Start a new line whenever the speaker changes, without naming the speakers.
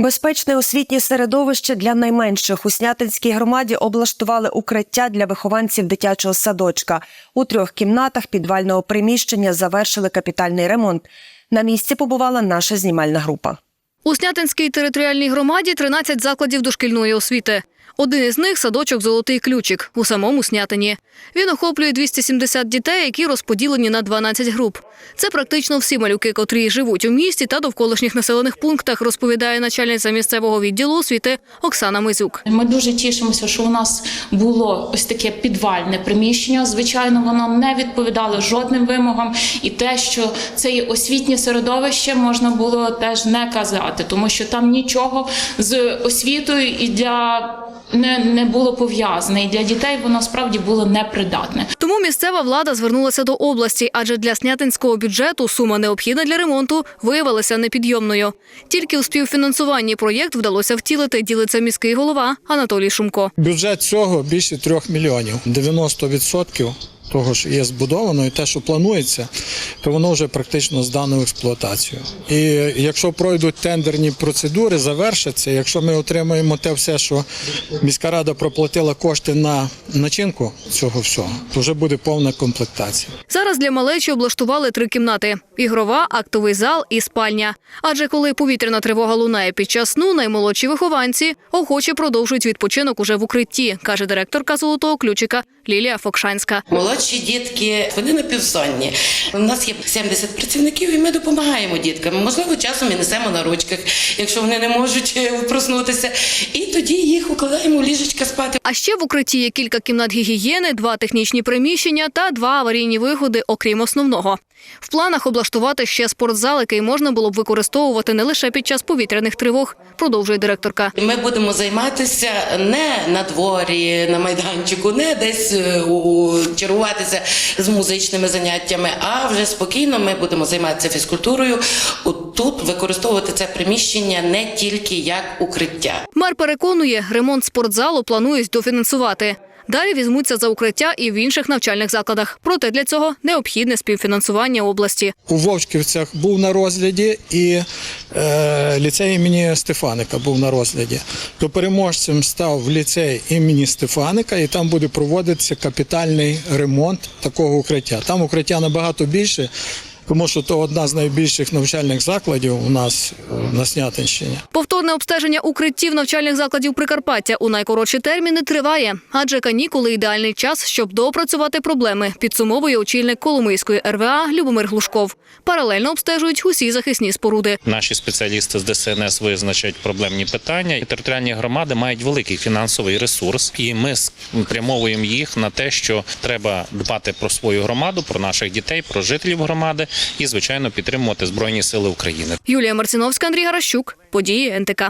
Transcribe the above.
Безпечне освітнє середовище для найменших у Снятинській громаді облаштували укриття для вихованців дитячого садочка. У трьох кімнатах підвального приміщення завершили капітальний ремонт. На місці побувала наша знімальна група.
У Снятинській територіальній громаді 13 закладів дошкільної освіти. Один із них садочок Золотий ключик у самому Снятині. Він охоплює 270 дітей, які розподілені на 12 груп. Це практично всі малюки, котрі живуть у місті та довколишніх населених пунктах, розповідає начальниця місцевого відділу освіти Оксана Мизюк.
Ми дуже тішимося, що у нас було ось таке підвальне приміщення. Звичайно, воно не відповідало жодним вимогам, і те, що це є освітнє середовище, можна було теж не казати, тому що там нічого з освітою і для не, не було пов'язане. І для дітей воно справді було непридатне.
Тому місцева влада звернулася до області, адже для снятинського бюджету сума необхідна для ремонту виявилася непідйомною. Тільки у співфінансуванні проєкт вдалося втілити, ділиться міський голова Анатолій Шумко.
Бюджет цього більше трьох мільйонів. 90% того, що є збудовано, і те, що планується, то воно вже практично здано в експлуатацію. І якщо пройдуть тендерні процедури, завершаться. Якщо ми отримаємо те все, що міська рада проплатила кошти на начинку цього всього, то вже буде повна комплектація.
Зараз для малечі облаштували три кімнати: ігрова, актовий зал і спальня. Адже коли повітряна тривога лунає під час сну, наймолодші вихованці охоче продовжують відпочинок уже в укритті, каже директорка золотого ключика Лілія Фокшанська.
Молодші дітки, вони напівсонні. У нас є 70 працівників, і ми допомагаємо діткам. Можливо, часом і несемо на ручках, якщо вони не можуть е, проснутися. І тоді їх укладаємо у ліжечка спати.
А ще в укритті є кілька кімнат гігієни, два технічні приміщення та два аварійні виходи, окрім основного. В планах облаштувати ще спортзал, який можна було б використовувати не лише під час повітряних тривог, продовжує директорка.
Ми будемо займатися не на дворі, на майданчику, не десь е, у, чаруватися з музичними заняттями, а вже спокійно ми будемо займатися фізкультурою. Тут використовувати це приміщення не тільки як укриття.
Мер переконує, ремонт спортзалу планують дофінансувати. Далі візьмуться за укриття і в інших навчальних закладах. Проте для цього необхідне співфінансування області.
У Вовчківцях був на розгляді, і е, ліцей імені Стефаника був на розгляді. То переможцем став ліцей імені Стефаника, і там буде проводитися капітальний ремонт такого укриття. Там укриття набагато більше, тому що то одна з найбільших навчальних закладів у нас е, на Снятинщині.
Повторне обстеження укриттів навчальних закладів Прикарпаття у найкоротші терміни триває, адже канікули ідеальний час, щоб доопрацювати проблеми. Підсумовує очільник Коломийської РВА Любомир Глушков. Паралельно обстежують усі захисні споруди.
Наші спеціалісти з ДСНС визначать проблемні питання. І Територіальні громади мають великий фінансовий ресурс, і ми спрямовуємо їх на те, що треба дбати про свою громаду, про наших дітей, про жителів громади і, звичайно, підтримувати збройні сили України.
Юлія Марціновська, Андрій Гаращук. Події НТК.